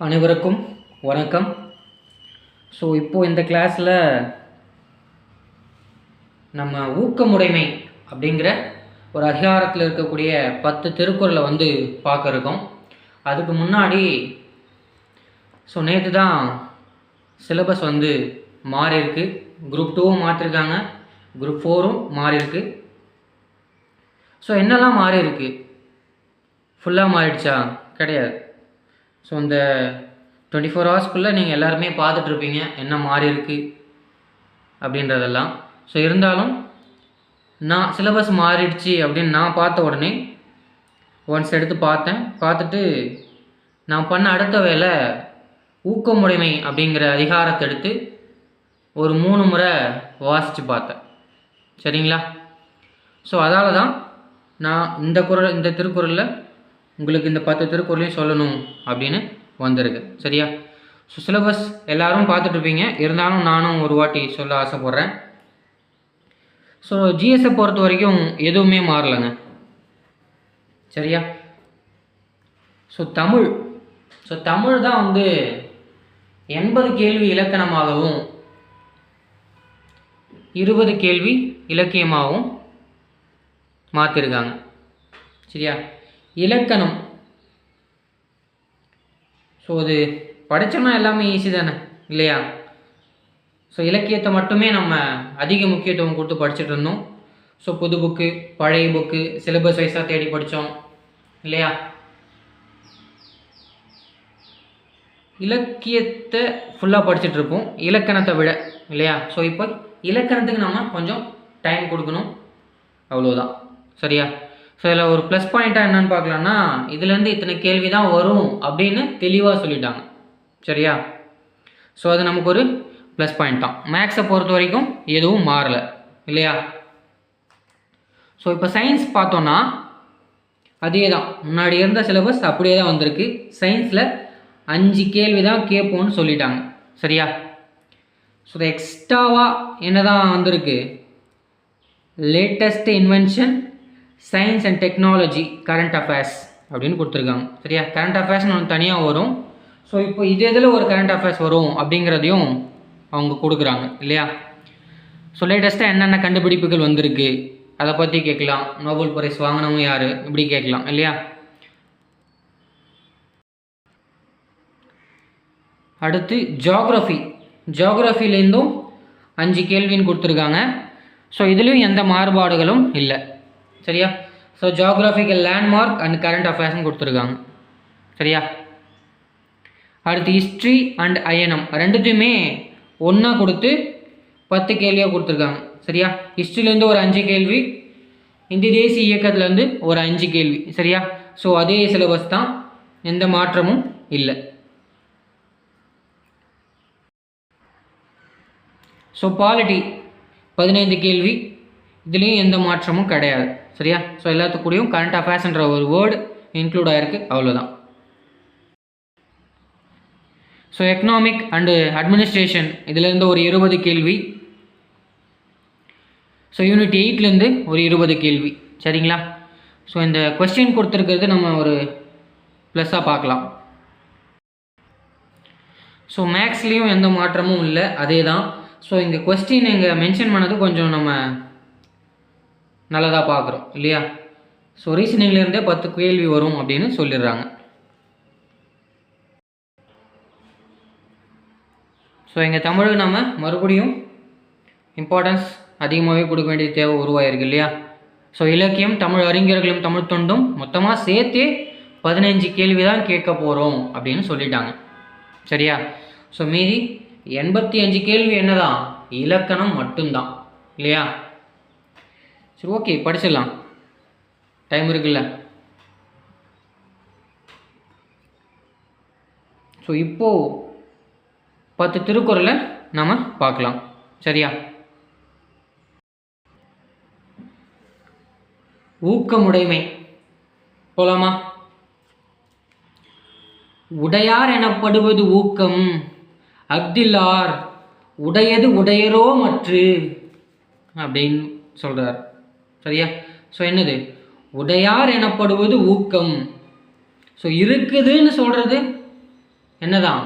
அனைவருக்கும் வணக்கம். ஸோ இப்போது இந்த கிளாஸில் நம்ம ஊக்கமுடைமை அப்படிங்கிற ஒரு அதிகாரத்தில் இருக்கக்கூடிய பத்து திருக்குறளை வந்து பார்க்க இருக்கோம். அதுக்கு முன்னாடி ஸோ நேற்று தான் சிலபஸ் வந்து மாறி இருக்கு குரூப் டூவும் மாற்றிருக்காங்க குரூப் ஃபோரும் மாறி இருக்கு ஸோ என்னெல்லாம் மாறி இருக்கு ஃபுல்லாக மாறிடுச்சா? கிடையாது. ஸோ இந்த டுவெண்ட்டி ஃபோர் ஹவர்ஸ்க்குள்ளே நீங்கள் எல்லாருமே பார்த்துட்ருப்பீங்க என்ன மாறி இருக்குது அப்படின்றதெல்லாம். ஸோ இருந்தாலும் நான் சிலபஸ் மாறிடுச்சு அப்படின்னு நான் பார்த்த உடனே ஒன்ஸ் எடுத்து பார்த்தேன் பார்த்துட்டு நான் பண்ண அடுத்த வேலை ஊக்கமுடைமை அப்படிங்கிற அதிகாரத்தை எடுத்து ஒரு மூணு முறை வாசித்து பார்த்தேன். சரிங்களா? ஸோ அதால் தான் நான் இந்த குரல் இந்த திருக்குறளில் உங்களுக்கு இந்த பத்து திருக்குறளையும் சொல்லணும் அப்படின்னு வந்திருக்கு. சரியா? ஸோ சிலபஸ் எல்லோரும் பார்த்துட்ருப்பீங்க. இருந்தாலும் நானும் ஒரு வாட்டி சொல்ல ஆசைப்பட்றேன். ஸோ ஜிஎஸ்ஸை பொறுத்த வரைக்கும் எதுவுமே மாறலைங்க. சரியா? ஸோ தமிழ். ஸோ தமிழ் தான் வந்து எண்பது கேள்வி இலக்கணமாகவும் இருபது கேள்வி இலக்கியமாகவும் மாற்றிருக்காங்க சரியா? இலக்கணம். ஸோ அது படித்தோம்னா எல்லாமே ஈஸி தானே இல்லையா? ஸோ இலக்கியத்தை மட்டுமே நம்ம அதிக முக்கியத்துவம் கொடுத்து படிச்சுட்டு இருந்தோம். ஸோ புது புக்கு பழைய புக்கு சிலபஸ் வைஸாக தேடி படித்தோம் இல்லையா? இலக்கியத்தை ஃபுல்லாக படிச்சுட்டு இருப்போம் இலக்கணத்தை விட இல்லையா? ஸோ இப்போ இலக்கணத்துக்கு நம்ம கொஞ்சம் டைம் கொடுக்கணும். அவ்வளோதான் சரியா? ஸோ இதில் ஒரு ப்ளஸ் பாயிண்ட்டாக என்னென்னு பார்க்கலான்னா இதுலேருந்து இத்தனை கேள்வி தான் வரும் அப்படின்னு தெளிவாக சொல்லிட்டாங்க. சரியா? ஸோ அது நமக்கு ஒரு ப்ளஸ் பாயிண்ட் தான். மேக்ஸை பொறுத்த வரைக்கும் எதுவும் மாறலை. இல்லையா? ஸோ இப்போ சயின்ஸ் பார்த்தோன்னா அதே தான் முன்னாடி இருந்த சிலபஸ் அப்படியே தான் வந்திருக்கு சயின்ஸில் அஞ்சு கேள்வி தான் கேட்போம்னு சொல்லிட்டாங்க. சரியா? ஸோ எக்ஸ்ட்ராவாக என்ன தான் வந்திருக்கு? Latest invention science and technology current affairs அப்படின்னு கொடுத்துருக்காங்க. சரியா? கரண்ட் அஃபேர்ஸ்னு ஒன்று தனியாக வரும். ஸோ இப்போ இது இதில் ஒரு கரண்ட் அஃபேர்ஸ் வரும் அப்படிங்கிறதையும் அவங்க கொடுக்குறாங்க இல்லையா? ஸோ லேட்டஸ்ட்டாக என்னென்ன கண்டுபிடிப்புகள் வந்திருக்கு? அதை பற்றி கேட்கலாம். நோபல் பிரைஸ் வாங்கினவங்க யார்? இப்படி கேட்கலாம் இல்லையா? அடுத்து ஜியாகிரஃபி ஜியாகிரஃபிலேருந்தும் அஞ்சு கேள்வின்னு கொடுத்துருக்காங்க. ஸோ இதுலேயும் எந்த மாறுபாடுகளும் இல்லை. சரியா? So geographical landmark and current அஃபேர்ஸ்னு கொடுத்துருக்காங்க. சரியா? அடுத்து ஹிஸ்ட்ரி அண்ட் அயனம் ரெண்டுத்தையுமே ஒன்றா கொடுத்து பத்து கேள்வியாக கொடுத்துருக்காங்க. சரியா? ஹிஸ்ட்ரிலேருந்து ஒரு அஞ்சு கேள்வி இந்திய தேசிய இயக்கத்துலேருந்து ஒரு அஞ்சு கேள்வி. சரியா? ஸோ அதே சிலபஸ் தான். எந்த மாற்றமும் இல்லை. ஸோ பாலிட்டி பதினைந்து கேள்வி. இதுலேயும் எந்த மாற்றமும் கிடையாது. சரியா? ஸோ எல்லாத்துக்கூடையும் கரண்ட் அஃபேர்ஸ்ன்ற ஒரு வேர்டு இன்க்ளூட் ஆகிருக்கு அவ்வளோதான் ஸோ எக்கனாமிக் அண்டு அட்மினிஸ்ட்ரேஷன் இதுலேருந்து ஒரு இருபது கேள்வி. ஸோ யூனிட் எயிட்லேருந்து ஒரு இருபது கேள்வி. சரிங்களா? ஸோ இந்த கொஸ்டின் கொடுத்துருக்கிறது நம்ம ஒரு ப்ளஸ்ஸாக பார்க்கலாம். ஸோ மேக்ஸ்லேயும் எந்த மாற்றமும் இல்லை. அதே தான் ஸோ இங்கே கொஸ்டின் இங்கே மென்ஷன் பண்ணது கொஞ்சம் நம்ம நல்லதாக பார்க்குறோம் இல்லையா? ஸோ ரீசனிங்லேருந்தே பத்து கேள்வி வரும் அப்படின்னு சொல்லிடுறாங்க. ஸோ எங்கள் தமிழுக்கு நம்ம மறுபடியும் இம்பார்ட்டன்ஸ் அதிகமாகவே கொடுக்க வேண்டிய தேவை உருவாயிருக்கு இல்லையா? ஸோ இலக்கியம் தமிழ் அறிஞர்களும் தமிழ் தொண்டும் மொத்தமாக சேர்த்தே பதினஞ்சு கேள்வி தான் கேட்க போகிறோம் அப்படின்னு சொல்லிட்டாங்க. சரியா? ஸோ மீதி எண்பத்தி அஞ்சு கேள்வி என்னதான்? இலக்கணம் மட்டும்தான் இல்லையா? சரி ஓகே படிச்சிடலாம். டைம் இருக்குல்ல. ஸோ இப்போது பத்து திருக்குறளை நம்ம பார்க்கலாம். சரியா? ஊக்கமுடைமை. போலாமா? உடையார் எனப்படுவது ஊக்கம். அக்தில்லார் உடையது உடையரோ மற்று அப்படின்னு சொல்கிறார் சரியா? ஸோ என்னது? உடையார் எனப்படுவது ஊக்கம். ஸோ இருக்குதுன்னு சொல்கிறது என்னதான்?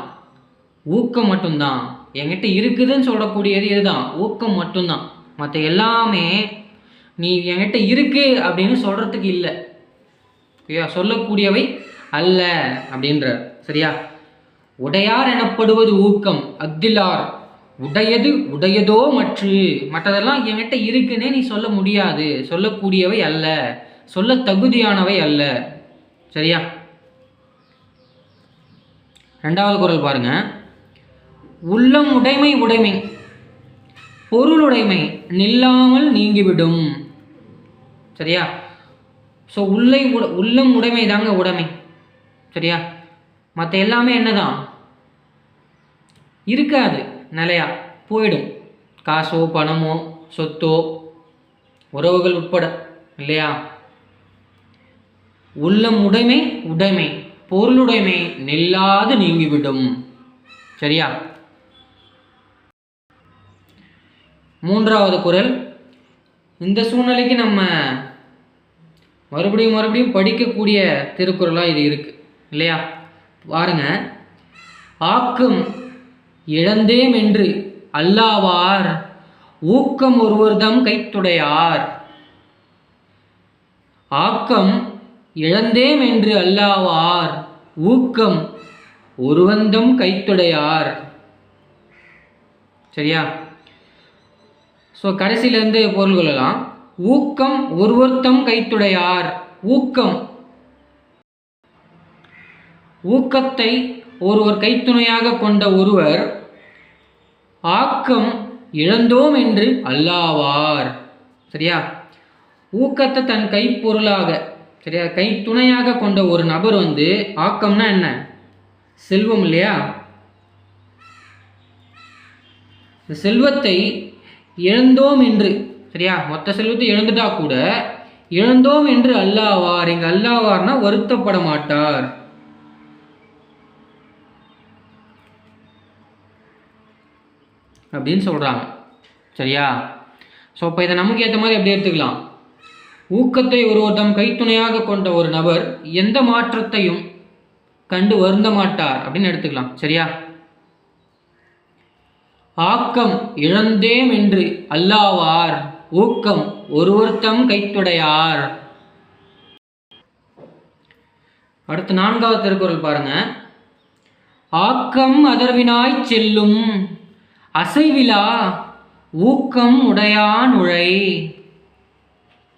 ஊக்கம் மட்டும்தான். என்கிட்ட இருக்குதுன்னு சொல்லக்கூடியது இதுதான் ஊக்கம் மட்டும்தான். மற்ற எல்லாமே நீ என்கிட்ட இருக்கு அப்படின்னு சொல்கிறதுக்கு இல்லை. ஓகேயா சொல்லக்கூடியவை அல்ல அப்படின்றார். சரியா? உடையார் எனப்படுவது ஊக்கம். அக்திலார் உடையது உடையதோ மற்று. மற்றதெல்லாம் என்கிட்ட இருக்குன்னே நீ சொல்ல முடியாது. சொல்லக்கூடியவை அல்ல. சொல்ல தகுதியானவை அல்ல. சரியா? ரெண்டாவது குரல் பாருங்க. உள்ளம் உடைமை உடைமை. பொருளுடைமை. நில்லாமல் நீங்கிவிடும். சரியா? ஸோ உள்ளை உட உள்ளம் உடைமை தாங்க உடைமை. சரியா? மற்ற எல்லாமே என்னதான்? இருக்காது. நிலையா? போயிடும். காசோ பணமோ சொத்தோ உறவுகள் உட்பட இல்லையா? உள்ளம் உடைமை உடைமை. பொருளுடைமை நில்லாது நீங்கிவிடும். சரியா? மூன்றாவது குரல். இந்த சூழ்நிலைக்கு நம்ம மறுபடியும் மறுபடியும் படிக்கக்கூடிய திருக்குறளாக இது இருக்கு இல்லையா? பாருங்க. ஆக்கம் இழந்தேம் என்று அல்லாவார். ஊக்கம் ஒருவர்தம் கைத்துடையார். ஆக்கம் இழந்தேம் என்று அல்லாவார். ஊக்கம் ஒருவந்தம் கைத்துடையார். சரியா? ஸோ கடைசியிலேருந்து பொருள் கொள்ளலாம். ஊக்கம் ஒருவர்த்தம் கைத்துடையார். ஊக்கம். ஊக்கத்தை ஒருவர் கைத்துணையாக கொண்ட ஒருவர் ஆக்கம் இழந்தோம் என்று அல்லாவார். சரியா? ஊக்கத்தை தன் கைப்பொருளாக சரியா? கைத்துணையாக கொண்ட ஒரு நபர் வந்து ஆக்கம்னா என்ன? செல்வம் இல்லையா? இந்த செல்வத்தை இழந்தோம் என்று சரியா? மொத்த செல்வத்தை இழந்துட்டா கூட இழந்தோம் என்று அல்லாவார். இங்கே அல்லாவார்னா வருத்தப்பட மாட்டார். அப்படின்னு சொல்கிறாங்க சரியா? ஸோ இப்போ இதை நமக்கு ஏற்ற மாதிரி எப்படி எடுத்துக்கலாம். ஊக்கத்தை ஒருவர் கைத்துணையாக கொண்ட ஒரு நபர் எந்த மாற்றத்தையும் கண்டு வருந்த மாட்டார் அப்படின்னு எடுத்துக்கலாம். சரியா? ஆக்கம் இழந்தேம் என்று அல்லாவார். ஊக்கம் ஒருவர்த்தம் கைத்துடையார். அடுத்து நான்காவது திருக்குறள் பாருங்க. ஆக்கம் அதர்வினாய் செல்லும். அசைவிலா ஊக்கம் உடையான் உழை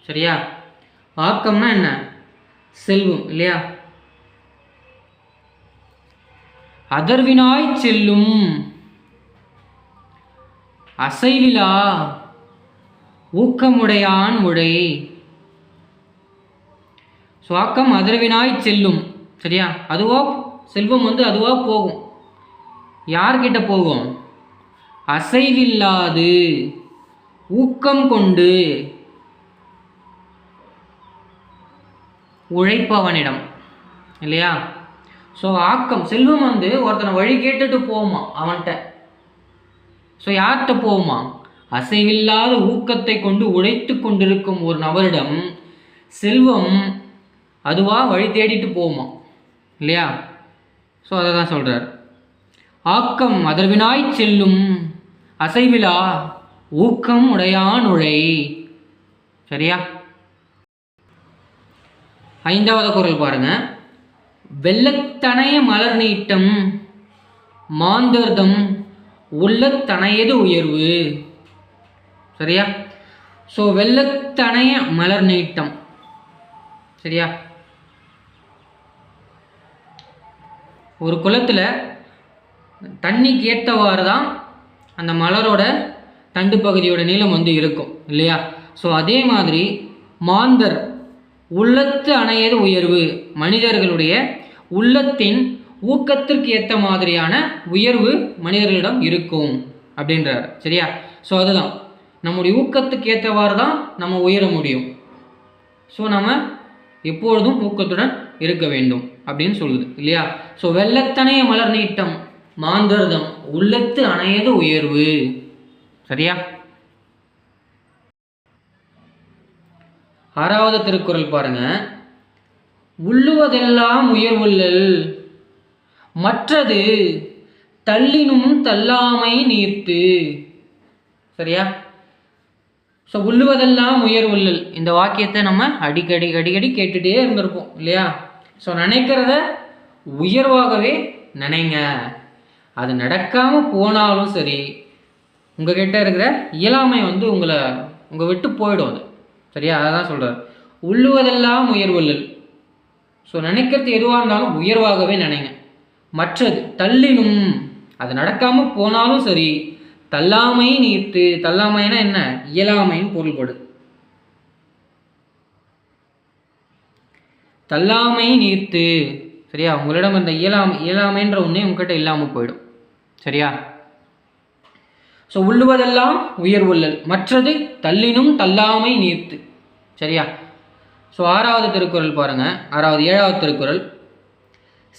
சரியா? ஆக்கம்னா என்ன? செல்வம் இல்லையா? அதர்வினாய் செல்லும். அசைவிலா ஊக்கமுடையான் உழை சுவாக்கம் அதர்வினாய் செல்லும். சரியா? அதுவோ செல்வம் வந்து அதுவோ போகும். யார்கிட்ட போகும்? அசைவில்லாது. ஊக்கம் கொண்டு உழைப்பவனிடம். இல்லையா? ஸோ ஆக்கம் செல்வம் வந்து ஒருத்தனை வழி கேட்டுட்டு போமா அவன்கிட்ட. ஸோ யார்கிட்ட போமா? அசைவில்லாத ஊக்கத்தை கொண்டு உழைத்து கொண்டிருக்கும் ஒரு நபரிடம் செல்வம் அதுவா வழி தேடிட்டு போமா இல்லையா? ஸோ அதை தான் சொல்கிறார் ஆக்கம் அதர்வினாய் செல்லும் அசைவிலா ஊக்கம் உடையானுழை சரியா? ஐந்தாவது குரல் பாருங்க. வெள்ளத்தனைய மலர் நீட்டம் மாந்தர்தம் உள்ளத்தனையது உயர்வு. சரியா? ஸோ வெள்ளத்தனைய மலர் நீட்டம். சரியா? ஒரு குளத்தில் தண்ணிக்கு ஏற்றவாறு தான் அந்த மலரோட தண்டு பகுதியோட நீளம் வந்து இருக்கும் இல்லையா? ஸோ அதே மாதிரி மாந்தர் உள்ளத்து அணையது உயர்வு. மனிதர்களுடைய உள்ளத்தின் ஊக்கத்திற்கு ஏற்ற மாதிரியான உயர்வு மனிதர்களிடம் இருக்கும் அப்படின்றார். சரியா? ஸோ அதுதான். நம்முடைய ஊக்கத்துக்கு ஏற்றவாறு தான் நம்ம உயர முடியும். ஸோ நம்ம எப்பொழுதும் ஊக்கத்துடன் இருக்க வேண்டும் அப்படின்னு சொல்லுது இல்லையா? ஸோ வெள்ளத்தனைய மலர் நீட்டம் மாந்தர்தம் உள்ளத்து அணையது உயர்வு. சரியா? ஆறாவது திருக்குறள் பாருங்க. உள்ளுவதெல்லாம் உயர்வுள்ளல் மற்றது தள்ளினும் தள்ளாமை நீர்த்து. சரியா? ஸோ உள்ளுவதெல்லாம் உயர்வுள்ளல். இந்த வாக்கியத்தை நம்ம அடிக்கடி அடிக்கடி கேட்டுகிட்டே இருந்திருப்போம் இல்லையா? ஸோ நினைக்கிறத உயர்வாகவே நினைங்க. அது நடக்காமல் போனாலும் சரி உங்ககிட்ட இருக்கிற இயலாமை வந்து உங்களை உங்கள் விட்டு போயிடும் அது. சரியா? அதை தான் சொல்கிறார் உள்ளுவதெல்லாம் உயர்வுள்ளல். ஸோ நினைக்கிறது எதுவாக இருந்தாலும் உயர்வாகவே நினைங்க. மற்றது தள்ளினும். அது நடக்காமல் போனாலும் சரி தள்ளாமை நீர்த்து தள்ளாமைனா என்ன? இயலாமைன்னு பொருள்படு தள்ளாமை நீர்த்து. சரியா? உங்களிடம் இந்த இயலாமை இயலாமைன்ற ஒன்றே உங்ககிட்ட இல்லாமல் போயிடும். சரியா? ஸோ உள்ளுவதெல்லாம் உயர்வுள்ளல் மற்றது தள்ளினும் தள்ளாமை நீர்த்து. சரியா? ஸோ ஆறாவது திருக்குறள் பாருங்கள் ஆறாவது ஏழாவது திருக்குறள்.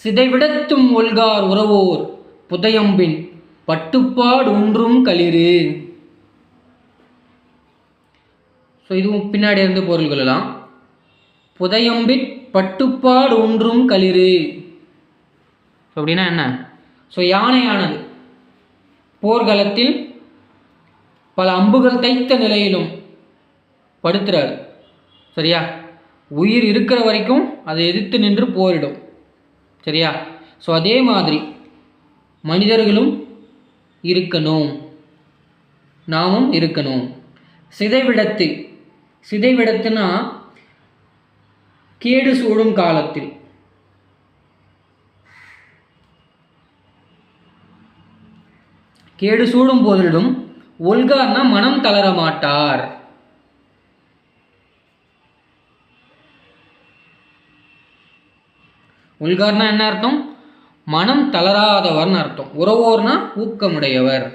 சிதைவிடத்தும் ஒல்கார் உறவோர் புதையம்பின் பட்டுப்பாடு ஒன்றும் களிறு. ஸோ இதுவும் பின்னாடி இருந்து பொருள்களெல்லாம் புதையம்பின் பட்டுப்பாடு ஒன்றும் களிறு. அப்படின்னா என்ன? ஸோ யானையானது. போர்க்களத்தில் பல அம்புகள் தைத்த நிலையிலும் படுத்துறாரு. சரியா? உயிர் இருக்கிற வரைக்கும் அதை எதிர்த்து நின்று போரிடும். சரியா? ஸோ அதே மாதிரி மனிதர்களும் இருக்கணும். நாமும் இருக்கணும். சிதைவிடத்து சிதைவிடத்துனா கேடு சூடும் காலத்தில். கேடு சூடும் போதிலும் ஒல்கார்னா மனம் தளர மாட்டார். உள்கார்னா என்ன அர்த்தம்? மனம் தளராதவர்னு அர்த்தம். உறவோர்னா ஊக்கமுடையவர்.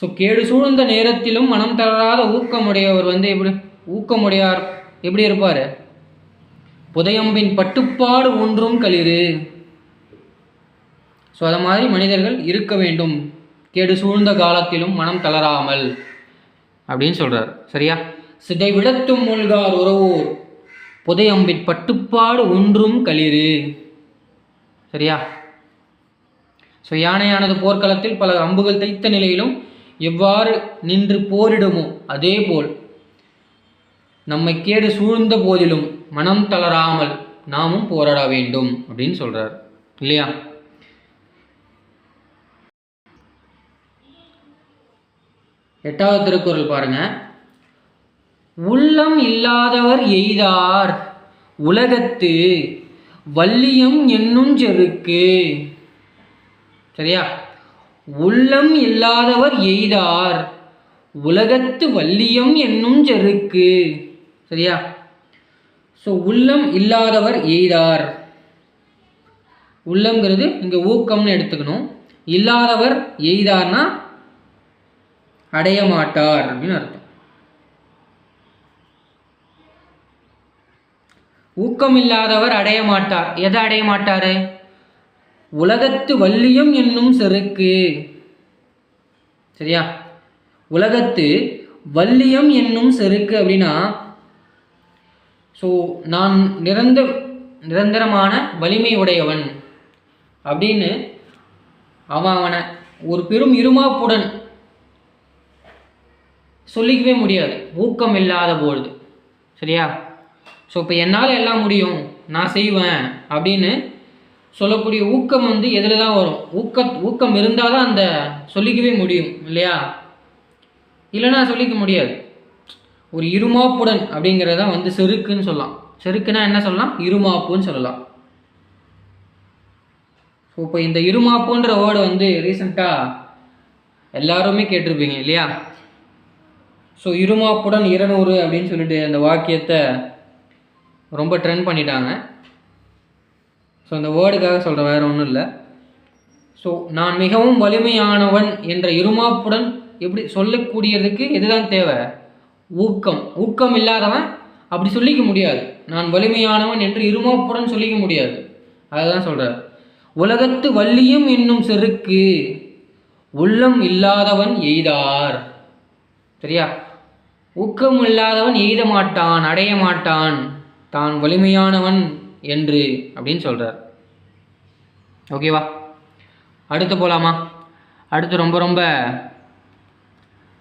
ஸோ கேடு சூழ்ந்த நேரத்திலும் மனம் தளராத ஊக்கமுடையவர் வந்து எப்படி? ஊக்கமுடையார். எப்படி இருப்பார்? புதையம்பின் பட்டுப்பாடு ஒன்றும் களிறு. ஸோ அதை மாதிரி மனிதர்கள் இருக்க வேண்டும். கேடு சூழ்ந்த காலத்திலும் மனம் தளராமல். அப்படின்னு சொல்கிறார் சரியா? சிதை விடத்தும் மூழ்கார் உறவோர். புதையம்பின் பட்டுப்பாடு ஒன்றும் களிறு. சரியா? ஸோ யானையானது போர்க்களத்தில் பல அம்புகள் தைத்த நிலையிலும் எவ்வாறு நின்று போரிடுமோ அதே போல் நம்மை கேடு சூழ்ந்த போதிலும் மனம் தளராமல் நாமும் போராட வேண்டும் அப்படின்னு சொல்கிறார் இல்லையா? எட்டாவது திருக்குறள் பாருங்க. உள்ளம் இல்லாதவர் எய்தார் உலகத்து வள்ளியம் என்னும் செருக்கு. சரியா? உள்ளம் இல்லாதவர் எய்தார் உலகத்து வள்ளியம் என்னும் செருக்கு. சரியா? ஸோ உள்ளம் இல்லாதவர் எய்தார். உள்ளங்கிறது இங்கே ஊக்கம்னு எடுத்துக்கணும். இல்லாதவர் எய்தார்னா அடைய மாட்டார் அப்படின்னு அர்த்தம். ஊக்கம் இல்லாதவர் அடைய மாட்டார். எதை அடைய மாட்டாரு? உலகத்து வள்ளியம் என்னும் செருக்கு. சரியா? உலகத்து வள்ளியம் என்னும் செருக்கு அப்படின்னா ஸோ நான் நிரந்த நிரந்தரமான வலிமை உடையவன் அப்படின்னு அவன் அவனை ஒரு பெரும் இருமாப்புடன் சொல்லிக்கவே முடியாது. ஊக்கம் இல்லாத பொழுது. சரியா? ஸோ இப்போ என்னால் எல்லாம் முடியும்? நான் செய்வேன். அப்படின்னு சொல்லக்கூடிய ஊக்கம் வந்து எதில் தான் வரும்? ஊக்க ஊக்கம் இருந்தால் தான் அந்த சொல்லிக்கவே முடியும் இல்லையா? இல்லைன்னா சொல்லிக்க முடியாது. ஒரு இருமாப்புடன் அப்படிங்கிறத வந்து செருக்குன்னு சொல்லலாம். செருக்குன்னா என்ன சொல்லலாம்? இருமாப்புன்னு சொல்லலாம். ஸோ இப்போ இந்த இருமாப்புன்ற வேர்டு வந்து ரீசெண்டாக எல்லாருமே கேட்டிருப்பீங்க இல்லையா? ஸோ இருமாப்புடன் இருநூறு அப்படின்னு சொல்லிட்டு அந்த வாக்கியத்தை ரொம்ப ட்ரெண்ட் பண்ணிட்டாங்க. ஸோ அந்த வேர்டுக்காக சொல்கிறேன் வேறு ஒன்றும் இல்லை. ஸோ நான் மிகவும் வலிமையானவன் என்ற இருமாப்புடன் எப்படி சொல்லக்கூடியதுக்கு இதுதான் தேவை? ஊக்கம். ஊக்கம் இல்லாதவன் அப்படி சொல்லிக்க முடியாது. நான் வலிமையானவன் என்று இருமாப்புடன் சொல்லிக்க முடியாது. அதுதான் சொல்கிறார் உலகத்து வள்ளியும் என்னும் செருக்கு உள்ளம் இல்லாதவன் எய்தார். சரியா? ஊக்கம் இல்லாதவன் எய்த மாட்டான் அடைய மாட்டான். தான் வலிமையானவன் என்று அப்படின்னு சொல்கிறார் ஓகேவா அடுத்து போகலாமா அடுத்து ரொம்ப ரொம்ப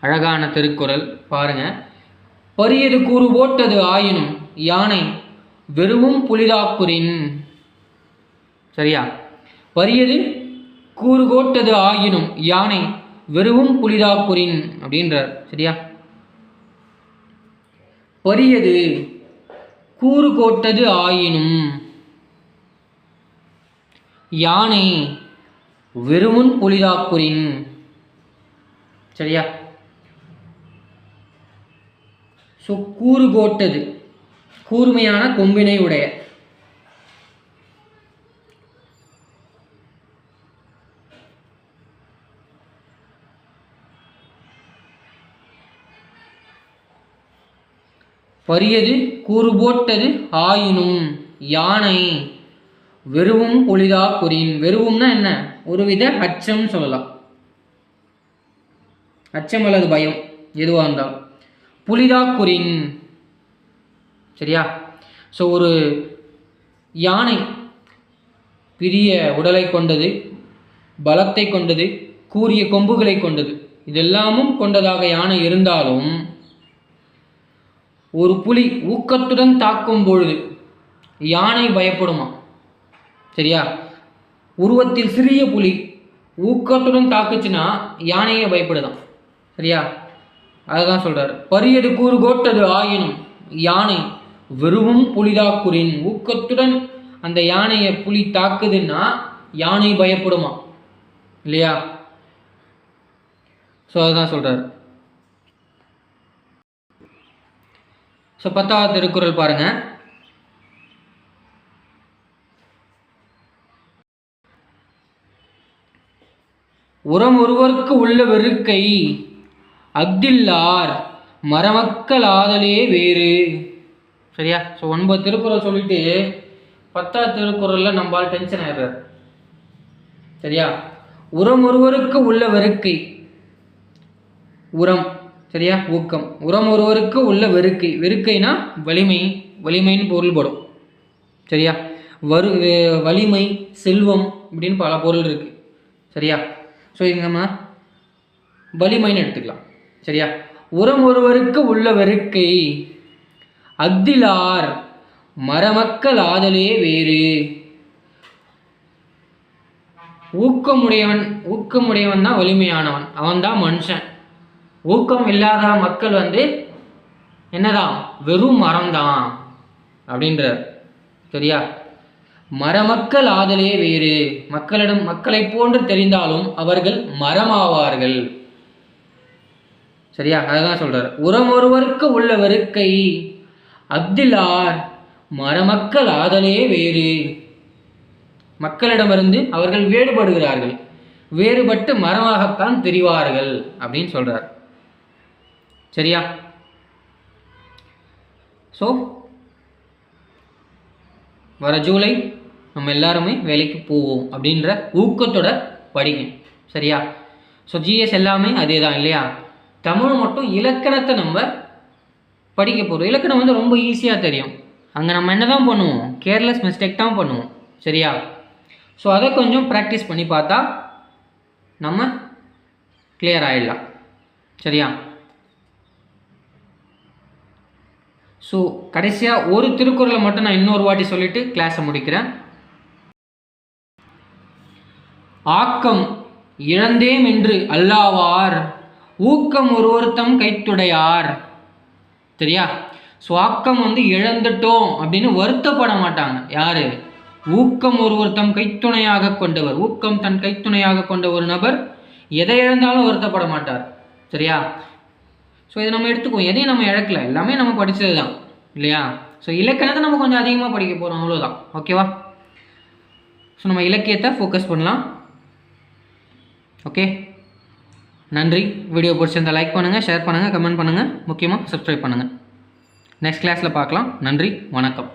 அழகான திருக்குறள். பாருங்கள் பரியது கூறு போட்டது ஆயினும் யானை வெறுவும் புலிதாக்குறின். சரியா? பரியது கூறு கோட்டது ஆயினும் யானை வெறுவும் புலிதாக்குறின் அப்படின்றார். சரியா? பொரியது கூறு கோட்டது ஆயினும். யானை வெறுமுன் புலிதாக்குறின். சரியா? ஸோ கூறு கோட்டது. கூர்மையான கொம்பினை உடைய. பரியது கூறுபோட்டது ஆயினும் யானை. வெறுவும் பொலிதா குறின் வெறுவும்னா என்ன? ஒருவித அச்சம் சொல்லலாம். அச்சம் அல்லது பயம் எதுவாக இருந்தாலும். புலிதா குறின் சரியா? ஸோ ஒரு யானை பிரிய உடலை கொண்டது பலத்தை கொண்டது கூரிய கொம்புகளை கொண்டது இதெல்லாமும் கொண்டதாக யானை இருந்தாலும் ஒரு புலி ஊக்கத்துடன் தாக்கும் பொழுது யானை பயப்படுமா? சரியா? உருவத்தில் சிறிய புலி ஊக்கத்துடன் தாக்குச்சுன்னா யானையே பயப்படுதான் சரியா? அதுதான் சொல்கிறார் பரியது கூறு கோட்டது ஆயினும் யானை வெறுவும் புலிதாக்குறின் ஊக்கத்துடன் அந்த யானையை புலி தாக்குதுன்னா யானை பயப்படுமா? இல்லையா? ஸோ அதுதான் சொல்கிறார் ஸோ பத்தாவது திருக்குறள் பாருங்க. உரம் ஒருவருக்கு உள்ள வெறுக்கை அக்தில்லார் மரமக்கள் ஆதலே வேறு. சரியா? ஸோ ஒன்பது திருக்குறள் சொல்லிட்டு பத்தாவது திருக்குறளில் நம்மால் டென்ஷன் ஆயிடுறார். சரியா? உரம் ஒருவருக்கு உள்ள வெறுக்கை உரம். சரியா? ஊக்கம். உரம் ஒருவருக்கு உள்ள வெறுக்கை. வெறுக்கைனா வலிமை வலிமைன்னு பொருள்படும் சரியா? வரு வலிமை செல்வம் இப்படின்னு பல பொருள் இருக்குது சரியா? ஸோ இங்க நம்ம வலிமைன்னு எடுத்துக்கலாம். சரியா? உரம் ஒருவருக்கு உள்ள வெறுக்கை. அக்திலார் மரமக்கள் ஆதலே வேறு. ஊக்கமுடையவன் ஊக்கமுடையவன் தான் வலிமையானவன். அவன்தான் மனுஷன். ஊக்கம் இல்லாத மக்கள் வந்து என்னதான்? வெறும் மரம்தான் அப்படின்றார். சரியா? மரமக்கள் ஆதலே வேறு. மக்களிடம் மக்களைப் போன்று தெரிந்தாலும் அவர்கள் மரமாவார்கள். சரியா? அதுதான் சொல்றார். உரம் ஒருவருக்கு உள்ள வெறுக்கை. அப்திலார் மரமக்கள் ஆதலே வேறு. மக்களிடமிருந்து அவர்கள் வேறுபடுகிறார்கள். வேறுபட்டு மரமாகத்தான் தெரிவார்கள் அப்படின்னு சொல்றார். சரியா? ஸோ வர ஜூலை நம்ம எல்லாருமே வேலைக்கு போவோம் அப்படின்ற ஊக்கத்தோட படிங்க. சரியா? ஸோ ஜிஎஸ் எல்லாமே அதே தான் இல்லையா? தமிழ் மட்டும் இலக்கணத்தை நம்ம படிக்க போகிறோம் இலக்கணம் வந்து ரொம்ப ஈஸியாக தெரியும். அங்கே நம்ம என்ன தான் பண்ணுவோம்? கேர்லெஸ் மிஸ்டேக் தான் பண்ணுவோம். சரியா? ஸோ அதை கொஞ்சம் ப்ராக்டிஸ் பண்ணி பார்த்தா நம்ம கிளியர் ஆகிடலாம் சரியா? ஸோ கடைசியாக ஒரு திருக்குறளை மட்டும் நான் இன்னொரு வாட்டி சொல்லிட்டு கிளாஸை முடிக்கிறேன். ஆக்கம் இழந்தேம் என்று அல்லாவார் ஊக்கம் ஒருவர்த்தம் கைத்துடையார். சரியா? ஸோ ஆக்கம் வந்து இழந்துட்டோம் அப்படின்னு வருத்தப்பட மாட்டாங்க. யாரு? ஊக்கம் ஒருவர்த்தம் கைத்துணையாக கொண்டவர். ஊக்கம் தன் கைத்துணையாக கொண்ட ஒரு நபர் எதை இழந்தாலும் வருத்தப்பட மாட்டார். சரியா? ஸோ இதை நம்ம எடுத்துக்குவோம். எதையும் நம்ம இழக்கல. எல்லாமே நம்ம படித்தது தான் இல்லையா? ஸோ இலக்கணத்தை நம்ம கொஞ்சம் அதிகமாக படிக்க போகிறோம் அவ்வளோதான் ஓகேவா ஸோ நம்ம இலக்கியத்தை ஃபோக்கஸ் பண்ணலாம். ஓகே நன்றி. வீடியோ பிடிச்சிருந்தா லைக் பண்ணுங்கள் ஷேர் பண்ணுங்கள் கமெண்ட் பண்ணுங்கள் முக்கியமாக சப்ஸ்கிரைப் பண்ணுங்கள் நெக்ஸ்ட் கிளாஸில் பார்க்கலாம். நன்றி. வணக்கம்.